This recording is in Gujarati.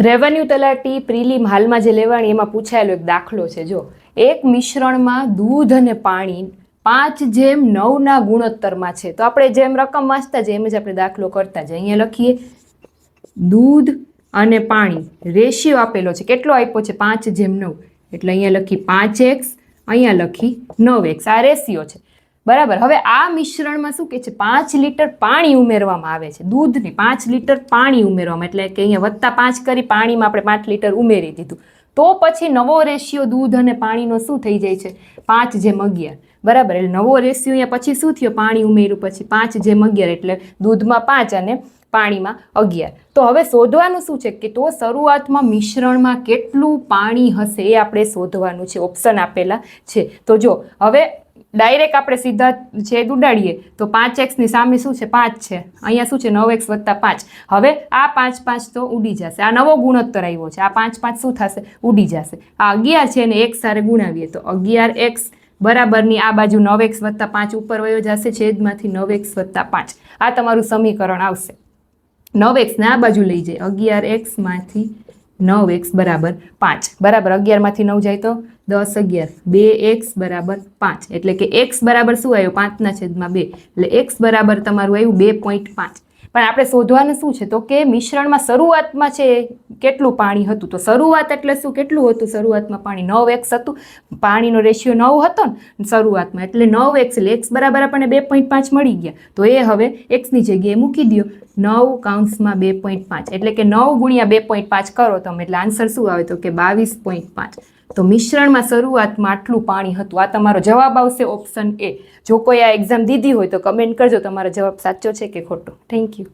રેવન્યુ તલાટી, પ્રિલિમ હાલમાં જે લેવાણી એમાં પૂછાયેલો એક દાખલો છે, જો. એક મિશ્રણમાં દૂધ અને પાણી પાંચ જેમ નવના ગુણોત્તરમાં છે. તો આપણે જેમ રકમ વાંચતા જઈએ, એમ જ આપણે દાખલો કરતા જઈએ. અહીંયા લખીએ, દૂધ અને પાણી રેશિયો આપેલો છે. કેટલો આપ્યો છે? પાંચ જેમ નવ. એટલે અહીંયા લખી પાંચ એક્સ, અહીંયા લખી નવ એક્સ. આ રેશિયો છે. બરાબર. હવે આ મિશ્રણમાં શું કે છે? પાંચ લીટર પાણી ઉમેરવામાં આવે છે. દૂધની પાંચ લીટર પાણી ઉમેરવામાં. એટલે કે અહીંયા વત્તા પાંચ કરી પાણીમાં આપણે પાંચ લીટર ઉમેરી દીધું. તો પછી નવો રેશિયો દૂધ અને પાણીનો શું થઈ જાય છે? પાંચ જેમ અગિયાર બરાબર. એટલે નવો રેશિયો અહીંયા પછી શું થયો? પાણી ઉમેર્યું પછી પાંચ જેમ અગિયાર એટલે દૂધમાં પાંચ અને પાણીમાં અગિયાર. તો હવે શોધવાનું શું છે? કે તો શરૂઆતમાં મિશ્રણમાં કેટલું પાણી હશે એ આપણે શોધવાનું છે. ઓપ્શન આપેલા છે. તો જો, હવે ડાયરેક્ટ આપણે સીધા છેદ ઉડાડીએ તો પાંચ એક્સની સામે શું છે? પાંચ છે. અહીંયા શું છે? નવ એક્સ વત્તા પાંચ. હવે આ પાંચ પાંચ તો ઉડી જશે. આ નવો ગુણોત્તર આવ્યો છે. આ પાંચ પાંચ શું થશે? ઉડી જશે. આ અગિયાર છે ને એક સારે ગુણાવીએ તો અગિયાર એક્સ બરાબરની આ બાજુ નવ એક્સ વત્તા પાંચ ઉપર વયો જશે. છેદમાંથી નવ એક્સ વત્તા પાંચ. આ તમારું સમીકરણ આવશે. નવ એક્સને આ બાજુ લઈ જાય અગિયાર એક્સમાંથી નવ એક્સ બરાબર પાંચ. બરાબર અગિયારમાંથી નવ જાય તો દસ અગિયાર. બે એક્સ બરાબર પાંચ. એટલે કે એક્સ બરાબર શું આવ્યું? પાંચના છેદમાં બે. એટલે એક્સ બરાબર તમારું આવ્યું બે પોઈન્ટ પાંચ. પણ આપણે શોધવાનું શું છે? તો કે મિશ્રણમાં શરૂઆતમાં છે કેટલું પાણી હતું? તો શરૂઆત એટલે શું? કેટલું હતું? શરૂઆતમાં પાણી નવ એક્સ હતું. પાણીનો રેશિયો નવ હતો ને શરૂઆતમાં. એટલે નવ એક્સ એટલે એક્સ બરાબર આપણને બે પોઈન્ટ પાંચ મળી ગયા. તો એ હવે એક્સની જગ્યાએ મૂકી દો નવ કાઉન્સમાં બે પોઈન્ટ પાંચ. એટલે કે નવ ગુણ્યા બે પોઈન્ટ પાંચ કરો તમે. એટલે આન્સર શું આવે? તો કે બાવીસ પોઈન્ટ પાંચ. તો મિશ્રણમાં શરૂઆતમાં આટલું પાણી હતું. આ તમારો જવાબ આવશે ઓપ્શન એ જો કોઈ આ એક્ઝામ દીધી હોય તો કમેન્ટ કરજો. તમારો જવાબ સાચો છે કે ખોટો? Thank you